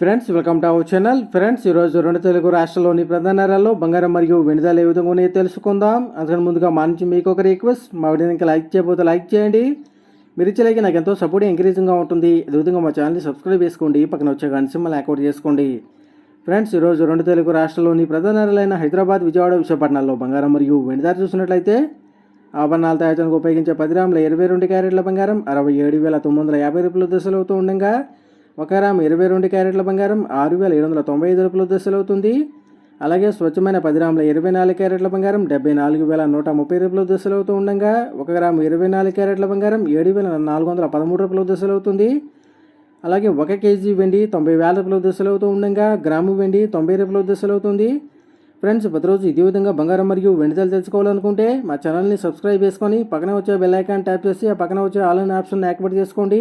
Friends welcome to our channel. Friends ఈరోజు రెండు తెలుగు రాష్ట్రాల్లోని ప్రధాన నగరాల్లో బంగారం మరియు వెనుదల ఏ విధంగా ఉన్నాయో తెలుసుకుందాం. అందుకని ముందుగా మా నుంచి మీకు ఒక రిక్వెస్ట్ మా వీడియోని లైక్ చేయకపోతే లైక్ చేయండి. మీరు ఇచ్చేలాగే నాకు ఎంతో సపోర్ట్ ఎంకరేజింగ్గా ఉంటుంది. అదేవిధంగా మా ఛానల్ని సబ్స్క్రైబ్ చేసుకోండి. పక్కన వచ్చే గంట సింబల్ యాక్టివేట్ చేసుకోండి. ఫ్రెండ్స్ ఈరోజు రెండు తెలుగు రాష్ట్రాల్లోని ప్రధాన నగరాలైన హైదరాబాద్ విజయవాడ విశాఖపట్నాల్లో బంగారం మరియు వెనుదారు చూసినట్లయితే ఆభరణాల తయారీకి ఉపయోగించే పది గ్రాముల ఇరవై రెండు క్యారెట్ల బంగారం అరవై ఏడు వేల తొమ్మిది వందల యాభై రూపాయల దశలు అవుతూ ఉండగా ఒక గ్రాము ఇరవై రెండు క్యారెట్ల బంగారం ఆరు వేల ఏడు వందల తొంభై ఐదు రూపాయల దశలు అవుతుంది అలాగే స్వచ్ఛమైన పది గ్రాముల ఇరవై నాలుగు క్యారెట్ల బంగారం డెబ్బై నాలుగు వేల నూట ముప్పై రూపాయల దశలు అవుతూ ఉండగా ఒక గ్రాము ఇరవై నాలుగు క్యారెట్ల బంగారం ఏడు వేల నాలుగు వందల పదమూడు రూపాయల దశలు అవుతుంది అలాగే ఒక కేజీ వెండి తొంభై వేల రూపాయల దశలు అవుతూ ఉండగా గ్రాము వెండి తొంభై రూపాయల దశలు అవుతుంది ఫ్రెండ్స్ ప్రతిరోజు ఇదే విధంగా బంగారం మరియు వెండితలు తెలుసుకోవాలనుకుంటే మా ఛానల్ని సబ్స్క్రైబ్ చేసుకొని పక్కన వచ్చే బెల్ ఐకాన్ ట్యాప్ చేసి ఆ పక్కన వచ్చే ఆన్లైన్ ఆప్షన్ యాక్టివేట్ చేసుకోండి.